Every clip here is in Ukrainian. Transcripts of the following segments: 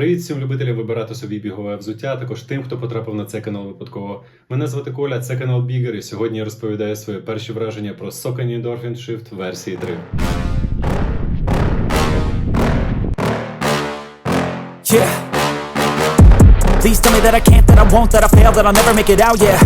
Привіт всім любителям вибирати собі бігове взуття, також тим, хто потрапив на цей канал випадково. Мене звати Коля, це канал Бігер, і сьогодні я розповідаю свої перші враження про Saucony Endorphin Shift версії 3. Yeah. Please tell me that I can't, that I won't, that I fail, that I'll never make it out, yeah.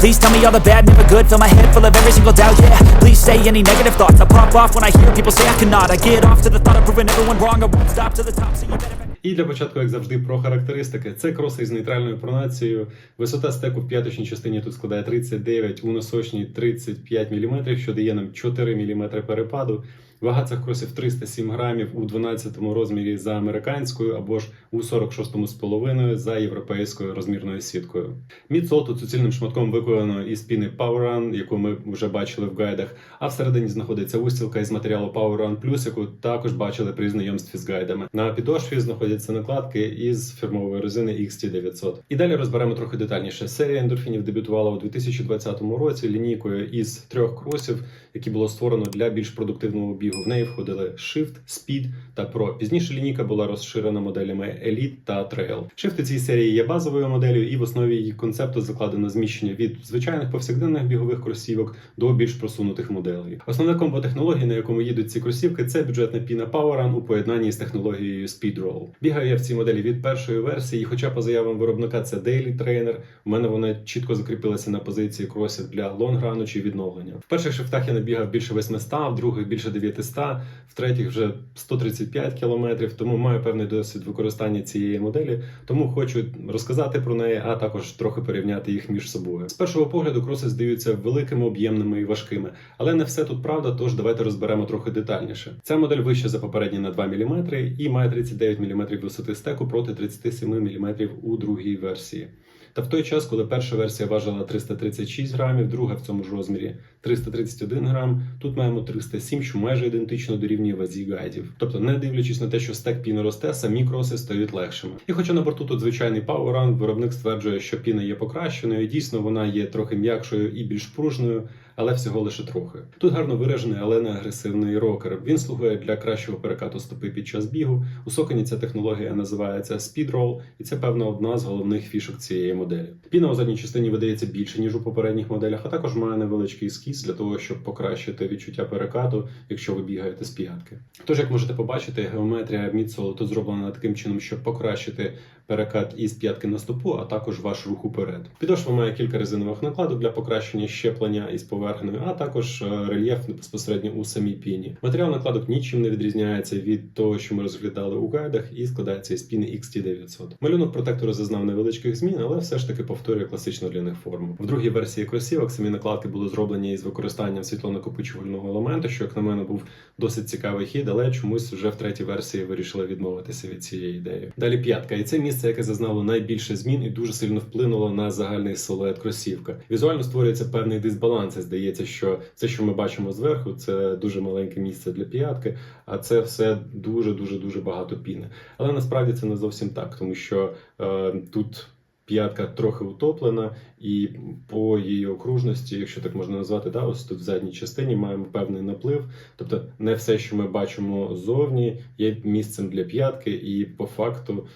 Please tell me all the bad, never good, fill my head full of every single doubt, yeah. Please say any negative thoughts, I pop off when I hear people say I cannot. I get off to the thought of proving everyone wrong, I won't stop to the top, so you better. І для початку, як завжди, про характеристики. Це кроси із нейтральною пронацією. Висота стеку в п'яточній частині тут складає 39, у носочній 35 мм, що дає нам 4 мм перепаду. Вага цих кросів 307 грамів у 12 розмірі за американською або ж у 46,5 за європейською розмірною сіткою. Мідсол тут суцільним шматком виконано із піни Power Run, яку ми вже бачили в гайдах. А всередині знаходиться устілка із матеріалу Power Run Plus, яку також бачили при знайомстві з гайдами. На підошві знаходяться накладки із фірмової резини XT900. І далі розберемо трохи детальніше. Серія ендорфінів дебютувала у 2020 році лінійкою із трьох кросів, які було створено для більш продуктивного пробігу. В неї входили Shift, Speed та Pro. Пізніше лінійка була розширена моделями Elite та Trail. Shift у цій серії є базовою моделлю, і в основі її концепту закладено зміщення від звичайних повсякденних бігових кросівок до більш просунутих моделей. Основне комбо технології, на якому їдуть ці кросівки, це бюджетна піна Power Run у поєднанні з технологією Speed Roll. Бігаю я в цій моделі від першої версії, хоча по заявам виробника це Daily Trainer, у мене вона чітко закріпилася на позиції кросів для лонграну чи відновлення. В перших шифтах я набігав більше 800, в других більше 9 500, в-третіх, вже 135 кілометрів. Тому маю певний досвід використання цієї моделі. Тому хочу розказати про неї, а також трохи порівняти їх між собою. З першого погляду кроси здаються великими, об'ємними і важкими, але не все тут правда. Тож давайте розберемо трохи детальніше. Ця модель вища за попередні на 2 мм і має 39 мм висоти стеку проти 37 мм у другій версії. Та в той час, коли перша версія важила 336 грамів, друга в цьому ж розмірі 331 грам, тут маємо 307, що майже ідентично дорівнює вазі гайдів. Тобто, не дивлячись на те, що стек піни росте, самі кроси стають легшими. І хоча на борту тут звичайний Power виробник стверджує, що піна є покращеною, і дійсно вона є трохи м'якшою і більш пружною, але всього лише трохи. Тут гарно виражений, але не агресивний рокер. Він слугує для кращого перекату стопи під час бігу. У Соконі ця технологія називається Speed Roll, і це певно одна з головних фішок цієї моделі. Піна у задній частині видається більше ніж у попередніх моделях, а також має невеличкий скіз для того, щоб покращити відчуття перекату, якщо ви бігаєте з п'ятки. Тож, як можете побачити, геометрія міцолоту зроблена таким чином, щоб покращити перекат із п'ятки на стопу, а також ваш рух уперед. Підошва має кілька резинових накладок для покращення щеплення із поверхнею, а також е, рельєф безпосередньо у самій піні. Матеріал накладок нічим не відрізняється від того, що ми розглядали у гайдах, і складається із піни XT900. Малюнок протектору зазнав невеличких змін, але все ж таки повторює класичну для них форму. В другій версії кросівок самі накладки були зроблені із використанням світлонакопичувального елементу, що як на мене був досить цікавий хід, але чомусь вже в третій версії вирішили відмовитися від цієї ідеї. Далі п'ятка, і це місце, яке зазнало найбільше змін і дуже сильно вплинуло на загальний силует кросівка. Візуально створюється певний дисбаланс. і Здається, що це, що ми бачимо зверху, це дуже маленьке місце для п'ятки, а це все дуже дуже дуже багато піни. Але насправді це не зовсім так, тому що е, тут. П'ятка трохи утоплена, і по її окружності, якщо так можна назвати, да, ось тут в задній частині маємо певний наплив. Тобто не все, що ми бачимо ззовні, є місцем для п'ятки, і по факту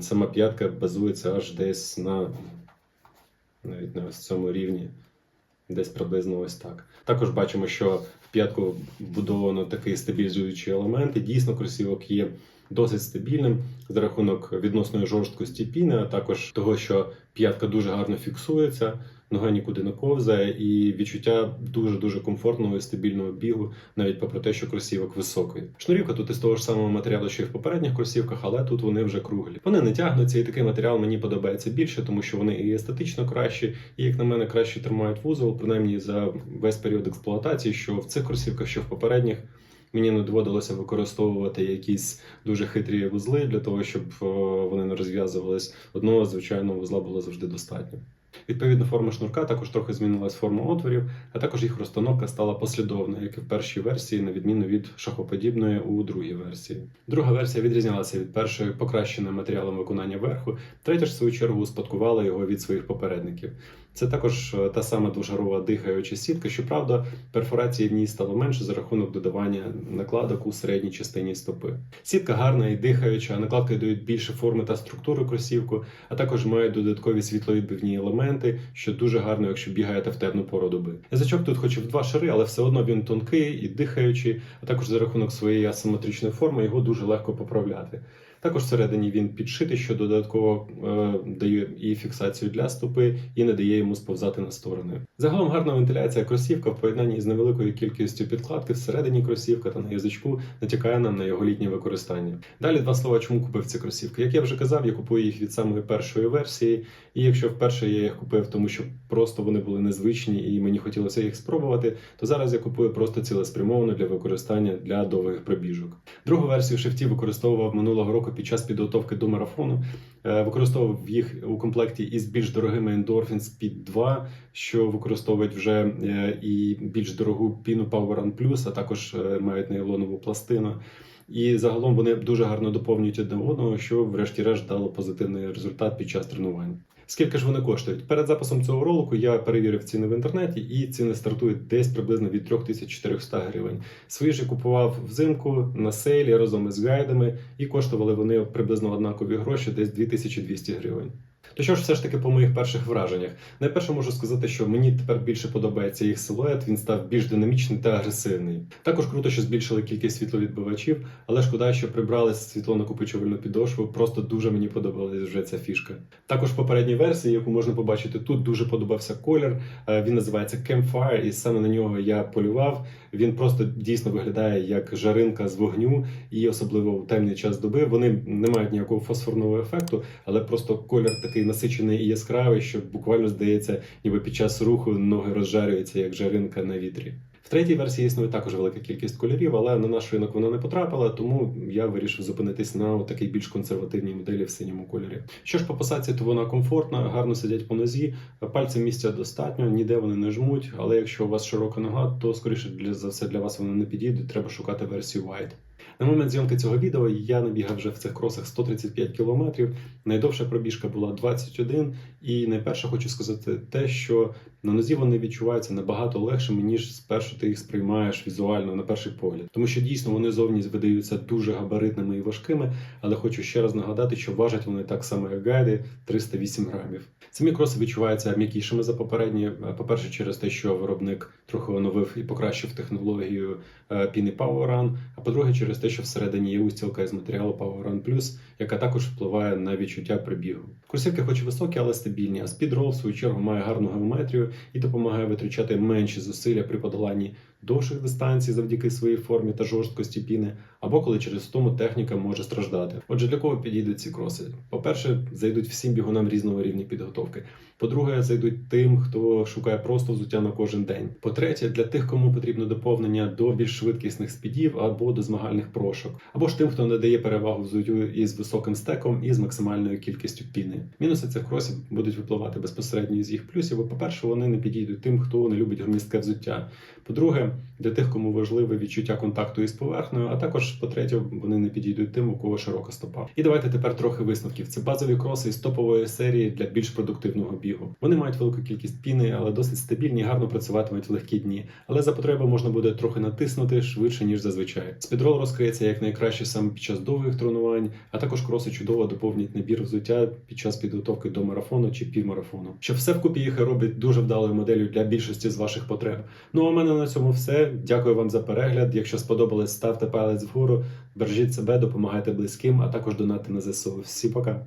сама п'ятка базується аж десь на навіть на ось цьому рівні, десь приблизно ось так. Також бачимо, що в п'ятку вбудовано такий стабілізуючий елемент, і дійсно кросівок є досить стабільним за рахунок відносної жорсткості піни, а також того, що п'ятка дуже гарно фіксується, нога нікуди не ковзає, і відчуття дуже дуже комфортного і стабільного бігу, навіть попри те, що кросівок високий. Шнурівка тут із того ж самого матеріалу, що і в попередніх кросівках, але тут вони вже круглі. Вони не тягнуться, і такий матеріал мені подобається більше, тому що вони і естетично кращі, і як на мене краще тримають вузол, принаймні за весь період експлуатації, що в цих кросівках, що в попередніх. Мені не доводилося використовувати якісь дуже хитрі вузли для того, щоб вони не розв'язувались. Одного звичайного вузла було завжди достатньо. Відповідно, форма шнурка також трохи змінилась форма отворів, а також їх розстановка стала послідовною, як і в першій версії, на відміну від шахоподібної у другій версії. Друга версія відрізнялася від першої покращеним матеріалом виконання верху, третя ж в свою чергу успадкувала його від своїх попередників. Це також е, та сама двошарова дихаюча сітка. Щоправда, перфорації в ній стало менше за рахунок додавання накладок у середній частині стопи. Сітка гарна і дихаюча, накладки дають більше форми та структури кросівку, а також мають додаткові світловідбивні елементи, що дуже гарно, якщо бігаєте в темну пору доби. Язичок тут хоч і в два шари, але все одно він тонкий і дихаючий, а також за рахунок своєї асиметричної форми його дуже легко поправляти. Також всередині він підшитий, що додатково е, дає і фіксацію для стопи, і не дає йому сповзати на сторони. Загалом гарна вентиляція кросівка в поєднанні з невеликою кількістю підкладки всередині кросівка та на язичку натякає нам на його літнє використання. Далі два слова, чому купив ці кросівки. Як я вже казав, я купую їх від самої першої версії. І якщо вперше я їх купив, тому що просто вони були незвичні і мені хотілося їх спробувати, то зараз я купую просто цілеспрямовано для використання для довгих пробіжок. Другу версію шифтів використовував минулого року під час підготовки до марафону. Е, Використовував їх у комплекті із більш дорогими Endorphin Speed 2, що використовують вже е, і більш дорогу піну Power Run Plus, а також е, мають нейлонову пластину. І загалом вони дуже гарно доповнюють одне одного, що врешті-решт дало позитивний результат під час тренувань. Скільки ж вони коштують? Перед записом цього ролику я перевірив ціни в інтернеті, і ціни стартують десь приблизно від 3400 гривень. Свої ж я купував взимку на сейлі разом із гайдами, і коштували вони приблизно однакові гроші, десь 2200 гривень. То що ж все ж таки по моїх перших враженнях? Найперше можу сказати, що мені тепер більше подобається їх силует, він став більш динамічний та агресивний. Також круто, що збільшили кількість світловідбивачів, але шкода, що прибрали світлонакопичувальну підошву. Просто дуже мені подобалась вже ця фішка. Також в попередній версії, яку можна побачити тут, дуже подобався колір. Е, Він називається Campfire, і саме на нього я полював. Він просто дійсно виглядає як жаринка з вогню, і особливо в темний час доби. Вони не мають ніякого фосфорного ефекту, але просто колір такий насичений і яскравий, що буквально здається, ніби під час руху ноги розжарюються як жаринка на вітрі. В третій версії існує також велика кількість кольорів, але на наш ринок вона не потрапила, тому я вирішив зупинитись на такій більш консервативній моделі в синьому кольорі. Що ж по посадці, то вона комфортна, гарно сидять по нозі, пальцем місця достатньо, ніде вони не жмуть. Але якщо у вас широка нога, то скоріше для за все для вас вони не підійдуть. Треба шукати версію White. На момент зйомки цього відео я набігав вже в цих кросах 135 кілометрів. Найдовша пробіжка була 21. І найперше хочу сказати те, що на нозі вони відчуваються набагато легшими, ніж спершу ти їх сприймаєш візуально на перший погляд. Тому що дійсно вони зовні видаються дуже габаритними і важкими, але хочу ще раз нагадати, що важать вони так само, як гайди 308 грамів. Самі кроси відчуваються м'якішими за попередні. По-перше, через те, що виробник трохи оновив і покращив технологію е, піни Power Run, а по-друге, через те, що всередині є устілка із матеріалу Power Run Plus, яка також впливає на відчуття прибігу. Кросівки хоч і високі, але стабільні, а спідрол, в свою чергу, має гарну геометрію і допомагає витрачати менші зусилля при подоланні довших дистанцій завдяки своїй формі та жорсткості піни, або коли через втому техніка може страждати. Отже, для кого підійдуть ці кроси? По-перше, зайдуть всім бігунам різного рівня підготовки. По-друге, зайдуть тим, хто шукає просто взуття на кожен день. По-третє, для тих, кому потрібно доповнення до більш швидкісних спідів або до змагальних прошок, або ж тим, хто не дає перевагу взуттю із високим стеком і з максимальною кількістю піни. Мінуси цих кросів будуть випливати безпосередньо з їх плюсів. По-перше, вони не підійдуть тим, хто не любить громістке взуття. По-друге, для тих, кому важливе відчуття контакту із поверхнею, а також по-третє, вони не підійдуть тим, у кого широка стопа. І давайте тепер трохи висновків. Це базові кроси із топової серії для більш продуктивного бігу. Вони мають велику кількість піни, але досить стабільні, гарно працюватимуть в легкі дні. Але за потреби можна буде трохи натиснути швидше ніж зазвичай. Спідрол розкриється як найкраще саме під час довгих тренувань, а також кроси чудово доповнять набір взуття під час підготовки до марафону чи півмарафону. Що все вкупі їх робить дуже вдалою моделлю для більшості з ваших потреб. Ну а в мене на цьому все. Дякую вам за перегляд. Якщо сподобалось, ставте палець вгору, бережіть себе, допомагайте близьким, а також донати на ЗСУ. Всі пока.